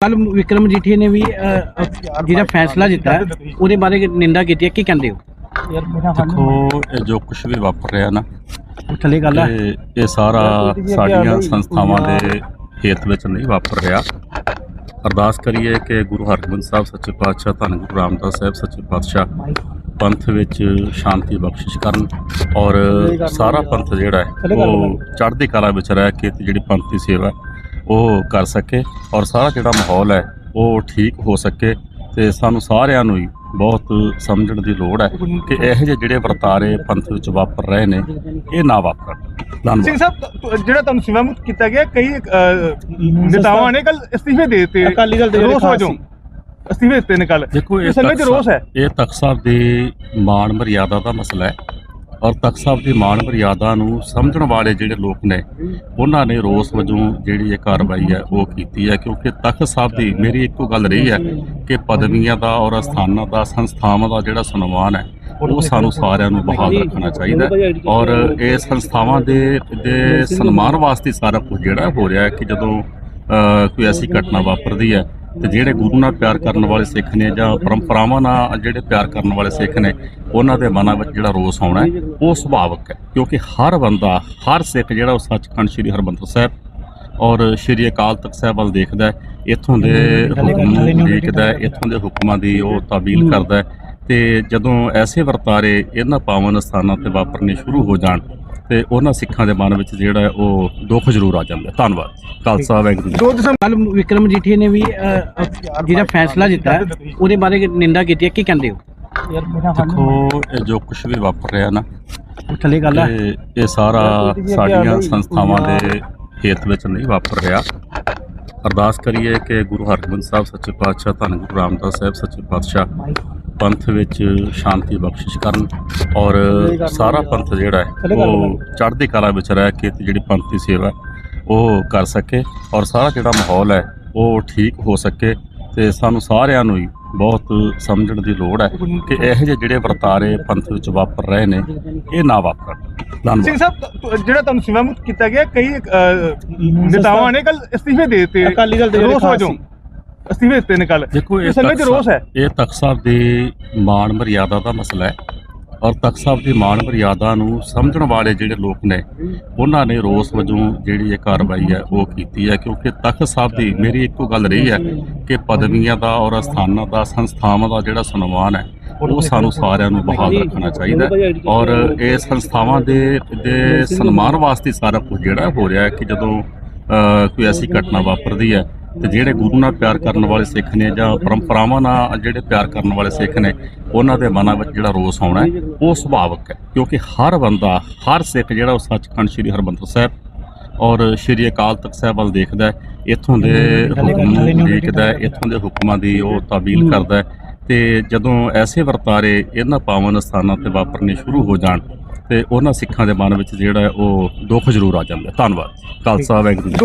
ਕੱਲ ਵਿਕਰਮ ਜੀਠੀ ਨੇ ਵੀ ਅਹ, ਅਹ, ਜਿਹੜਾ ਫੈਸਲਾ ਦਿੱਤਾ ਹੈ, ਉਹਦੇ ਬਾਰੇ ਨਿੰਦਾ ਕੀਤੀ ਹੈ ਕੀ ਕਹਿੰਦੇ ਹੋ? ਦੇਖੋ ਇਹ ਜੋ ਕੁਝ ਵੀ ਵਾਪਰ ਰਿਹਾ ਨਾ ਥੱਲੇ ਗੱਲ ਹੈ ਇਹ ਇਹ ਸਾਰਾ ਸਾਡੀਆਂ ਸੰਸਥਾਵਾਂ ਦੇ ਹੇਤ ਵਿੱਚ ਨਹੀਂ ਵਾਪਰ ਰਿਹਾ। ਅਰਦਾਸ ਕਰੀਏ ਕਿ ਗੁਰੂ ਹਰਗੋਬਿੰਦ ਸਾਹਿਬ ਸੱਚੇ ਪਾਤਸ਼ਾਹ ਧੰਨ ਗੁਰੂ ਰਾਮਦਾਸ ਸਾਹਿਬ ਸੱਚੇ ਪਾਤਸ਼ਾਹ ਪੰਥ ਵਿੱਚ ਸ਼ਾਂਤੀ ਬਖਸ਼ਿਸ਼ ਕਰਨ ਔਰ ਸਾਰਾ ਪੰਥ ਜਿਹੜਾ ਹੈ ਉਹ ਚੜ੍ਹਦੀ ਕਲਾ ਵਿੱਚ ਰਹਿ ਕੇ ਤੇ ਜਿਹੜੀ ਪੰਥ ਦੀ ਸੇਵਾ ਹੈ, ਉਹ ਕਰ ਸਕੇ ਔਰ ਸਾਰਾ ਜਿਹੜਾ ਮਾਹੌਲ ਹੈ ਉਹ ਠੀਕ ਹੋ ਸਕੇ ਤੇ ਸਾਨੂੰ ਸਾਰਿਆਂ ਨੂੰ ਹੀ ਬਹੁਤ ਸਮਝਣ ਦੀ ਲੋੜ ਹੈ ਕਿ ਇਹੋ ਜਿਹੇ ਜਿਹੜੇ ਵਰਤਾਰੇ ਪੰਥ ਵਿੱਚ ਵਾਪਰ ਰਹੇ ਨੇ ਇਹ ਨਾ ਵਾਪਰਨ ਧੰਨਵਾਦ। ਸਿੰਘ ਸਾਹਿਬ ਜਿਹੜਾ ਤੁਹਾਨੂੰ ਸੇਵਾ ਮੁਕਤ ਕੀਤਾ ਗਿਆ ਕਈ ਨੇਤਾਵਾਂ ਨੇ ਕੱਲ ਅਸਤੀਫੇ ਦੇ ਦਿੱਤੇ ਅਕਾਲੀ ਦਲ ਦੇ ਰੋਸ ਵਜੋਂ। ਅਸਤੀਫੇ ਦਿੱਤੇ ਨੇ ਕੱਲ ਦੇਖੋ ਇਹ ਇਸ ਸਮੇਂ ਤੇ ਤਖ਼ਤ ਰੋਸ ਹੈ। ਇਹ ਤਖਤ ਸਾਹਿਬ ਦੀ ਮਾਣ ਮਰਿਆਦਾ ਦਾ ਮਸਲਾ ਹੈ। ਔਰ ਤਖਤ ਸਾਹਿਬ ਦੀ ਮਾਣ ਮਰਿਆਦਾ ਨੂੰ ਸਮਝਣ ਵਾਲੇ ਜਿਹੜੇ ਲੋਕ ਨੇ, ਉਹਨਾਂ ਨੇ ਰੋਸ ਵਜੋਂ ਜਿਹੜੀ ਇਹ ਕਾਰਵਾਈ ਹੈ, ਉਹ ਕੀਤੀ ਹੈ। ਕਿਉਂਕਿ ਤਖਤ ਸਾਹਿਬ ਦੀ ਮੇਰੀ ਇੱਕੋ ਗੱਲ ਰਹੀ ਹੈ ਕਿ ਪਦਵੀਆਂ ਦਾ ਔਰ ਅਸਥਾਨਾਂ ਦਾ, ਸੰਸਥਾਵਾਂ ਦਾ ਜਿਹੜਾ ਸਨਮਾਨ ਹੈ, ਉਹ ਸਾਨੂੰ ਸਾਰਿਆਂ ਨੂੰ ਬਹਾਲ ਰੱਖਣਾ ਚਾਹੀਦਾ ਔਰ ਇਹ ਸੰਸਥਾਵਾਂ ਦੇ ਦੇ ਸਨਮਾਨ ਵਾਸਤੇ ਸਾਰਾ ਕੁਝ ਜਿਹੜਾ ਹੋ ਰਿਹਾ ਹੈ ਕਿ ਜਦੋਂ ਕੋਈ ਐਸੀ ਘਟਨਾ ਵਾਪਰਦੀ ਹੈ ਤੇ ਜਿਹੜੇ ਗੁਰੂ ਨਾਲ ਪਿਆਰ ਕਰਨ ਵਾਲੇ ਸਿੱਖ ਨੇ ਜਾਂ ਪਰੰਪਰਾਵਾਂ ਨਾਲ ਜਿਹੜੇ ਪਿਆਰ ਕਰਨ ਵਾਲੇ ਸਿੱਖ ਨੇ, ਉਹਨਾਂ ਦੇ ਮਨਾਂ ਵਿੱਚ ਜਿਹੜਾ ਰੋਸ ਆਉਣਾ ਉਹ ਸੁਭਾਵਕ ਹੈ। ਕਿਉਂਕਿ ਹਰ ਬੰਦਾ, ਹਰ ਸਿੱਖ ਜਿਹੜਾ ਉਹ ਸੱਚਖੰਡ ਸ੍ਰੀ ਹਰਮੰਦਰ ਸਾਹਿਬ ਔਰ ਸ੍ਰੀ ਅਕਾਲ ਤਖਤ ਸਾਹਿਬ ਵੱਲ ਦੇਖਦਾ ਇੱਥੋਂ ਦੇ ਹੁਕਮ ਨੂੰ ਦੇਖਦਾ ਇੱਥੋਂ ਦੇ ਹੁਕਮਾਂ ਦੀ ਉਹ ਤਾਬੀਲ ਕਰਦਾ ਹੈ ਤੇ ਜਦੋਂ ਐਸੇ ਵਰਤਾਰੇ ਇਹਨਾਂ ਪਾਵਨ ਸਥਾਨਾਂ ਤੇ ਵਾਪਰਨੇ ਸ਼ੁਰੂ ਹੋ ਜਾਣ ਤੇ ਉਹਨਾਂ ਸਿੱਖਾਂ ਦੇ ਮਨ ਵਿੱਚ ਜਿਹੜਾ ਹੈ ਉਹ ਦੁੱਖ ਜ਼ਰੂਰ ਆ ਜਾਂਦਾ ਹੈ। ਧੰਨਵਾਦ ਖਾਲਸਾ ਵਾਹਿਗੁਰੂ ਜੀ ਦੋ ਦਸੰਬਰ ਕੱਲ ਵਿਕਰਮ ਜੀਠੀ ਨੇ ਵੀ ਅਹ, ਅਹ, ਜਿਹੜਾ ਫੈਸਲਾ ਦਿੱਤਾ ਹੈ, ਉਹਦੇ ਬਾਰੇ ਨਿੰਦਾ ਕੀਤੀ ਹੈ। ਕੀ ਕਹਿੰਦੇ ਹੋ? ਦੇਖੋ ਇਹ ਜੋ ਕੁਝ ਵੀ ਵਾਪਰ ਰਿਹਾ ਨਾ ਥੱਲੇ ਗੱਲ ਹੈ ਇਹ ਇਹ ਸਾਰਾ ਸਾਡੀਆਂ ਸੰਸਥਾਵਾਂ ਦੇ ਹੇਤ ਵਿੱਚ ਨਹੀਂ ਵਾਪਰ ਰਿਹਾ। ਅਰਦਾਸ ਕਰੀਏ ਕਿ ਗੁਰੂ ਹਰਗੋਬਿੰਦ ਸਾਹਿਬ ਸੱਚੇ ਪਾਤਸ਼ਾਹ ਧੰਨ ਗੁਰੂ ਰਾਮਦਾਸ ਸਾਹਿਬ ਸੱਚੇ ਪਾਤਸ਼ਾਹ ਪੰਥ ਵਿੱਚ ਸ਼ਾਂਤੀ ਬਖਸ਼ਿਸ਼ ਕਰਨ ਔਰ ਸਾਰਾ ਪੰਥ ਜਿਹੜਾ ਹੈ ਉਹ ਚੜ੍ਹਦੀ ਕਲਾ ਵਿੱਚ ਰਹਿ ਕੇ ਤੇ ਜਿਹੜੀ ਪੰਥ ਦੀ ਸੇਵਾ ਉਹ ਕਰ ਸਕੇ ਔਰ ਸਾਰਾ ਜਿਹੜਾ ਮਾਹੌਲ ਹੈ ਉਹ ਠੀਕ ਹੋ ਸਕੇ ਤੇ ਸਾਨੂੰ ਸਾਰਿਆਂ ਨੂੰ ਹੀ ਬਹੁਤ ਸਮਝਣ ਦੀ ਲੋੜ ਹੈ ਕਿ ਇਹੋ ਜਿਹੇ ਜਿਹੜੇ ਵਰਤਾਰੇ ਪੰਥ ਵਿੱਚ ਵਾਪਰ ਰਹੇ ਨੇ ਇਹ ਨਾ ਵਾਪਰਨ ਧੰਨਵਾਦ। ਸਿੰਘ ਸਾਹਿਬ ਜਿਹੜਾ ਤੁਹਾਨੂੰ ਸੇਵਾ ਮੁਕਤ ਕੀਤਾ ਗਿਆ ਕਈ ਨੇਤਾਵਾਂ ਨੇ ਕੱਲ ਅਸਤੀਫੇ ਦੇ ਦਿੱਤੇ। ਅਕਾਲੀ ਦਲ ਦੇ ਰੋਸ ਵਜੋਂ। ਅਸਤੀਫੇ ਦਿੱਤੇ ਨੇ ਕੱਲ ਦੇਖੋ ਇਹ ਇਸ ਸਮੇਂ ਤੇ ਤਖ਼ਤ ਰੋਸ ਹੈ। ਸਾਹਿਬ- ਇਹ ਤਖਤ ਸਾਹਿਬ ਦੀ ਮਾਣ ਮਰਿਆਦਾ ਦਾ ਮਸਲਾ ਹੈ। ਔਰ ਤਖਤ ਸਾਹਿਬ ਦੀ ਮਾਣ ਮਰਿਆਦਾ ਨੂੰ ਸਮਝਣ ਵਾਲੇ ਜਿਹੜੇ ਲੋਕ ਨੇ ਉਹਨਾਂ ਨੇ ਰੋਸ ਵਜੋਂ ਜਿਹੜੀ ਇਹ ਕਾਰਵਾਈ ਹੈ ਉਹ ਕੀਤੀ ਹੈ। ਕਿਉਂਕਿ ਤਖਤ ਸਾਹਿਬ ਦੀ ਮੇਰੀ ਇੱਕੋ ਗੱਲ ਰਹੀ ਹੈ ਕਿ ਪਦਵੀਆਂ ਦਾ ਔਰ ਅਸਥਾਨਾਂ ਦਾ ਸੰਸਥਾਵਾਂ ਦਾ ਜਿਹੜਾ ਸਨਮਾਨ ਹੈ ਉਹ ਸਾਨੂੰ ਸਾਰਿਆਂ ਨੂੰ ਬਹਾਲ ਰੱਖਣਾ ਚਾਹੀਦਾ ਹੈ। ਔਰ ਇਹ ਸੰਸਥਾਵਾਂ ਦੇ ਦੇ ਸਨਮਾਨ ਵਾਸਤੇ ਸਾਰਾ ਕੁਝ ਜਿਹੜਾ ਹੋ ਰਿਹਾ ਹੈ ਕਿ ਜਦੋਂ ਅ, ਕੋਈ ਐਸੀ ਘਟਨਾ ਵਾਪਰਦੀ ਹੈ ਤੇ ਜਿਹੜੇ ਗੁਰੂ ਨਾਲ ਪਿਆਰ ਕਰਨ ਵਾਲੇ ਸਿੱਖ ਨੇ ਜਾਂ ਪਰੰਪਰਾਵਾਂ ਨਾਲ ਜਿਹੜੇ ਪਿਆਰ ਕਰਨ ਵਾਲੇ ਸਿੱਖ ਨੇ, ਉਹਨਾਂ ਦੇ ਮਨਾਂ ਵਿੱਚ ਜਿਹੜਾ ਰੋਸ ਆਉਣਾ ਉਹ ਸੁਭਾਵਕ ਹੈ। ਕਿਉਂਕਿ ਹਰ ਬੰਦਾ, ਹਰ ਸਿੱਖ ਜਿਹੜਾ ਉਹ ਸੱਚਖੰਡ ਸ੍ਰੀ ਹਰਮੰਦਰ ਸਾਹਿਬ ਔਰ ਸ੍ਰੀ ਅਕਾਲ ਤਖਤ ਸਾਹਿਬ ਵੱਲ ਦੇਖਦਾ ਇੱਥੋਂ ਦੇ ਹੁਕਮ ਨੂੰ ਦੇਖਦਾ ਇੱਥੋਂ ਦੇ ਹੁਕਮਾਂ ਦੀ ਉਹ ਤਾਬੀਲ ਕਰਦਾ ਹੈ। ਤੇ ਜਦੋਂ ਐਸੇ ਵਰਤਾਰੇ ਇਹਨਾਂ ਪਾਵਨ ਸਥਾਨਾਂ ਤੇ ਵਾਪਰਨੇ ਸ਼ੁਰੂ ਹੋ ਜਾਣ ਤੇ ਉਹਨਾਂ ਸਿੱਖਾਂ ਦੇ ਮਨ ਵਿੱਚ ਜਿਹੜਾ ਉਹ ਦੁੱਖ ਜ਼ਰੂਰ ਆ ਜਾਂਦਾ ਧੰਨਵਾਦ। ਖਾਲਸਾ ਵਾਹਿਗੁਰੂ ਜੀ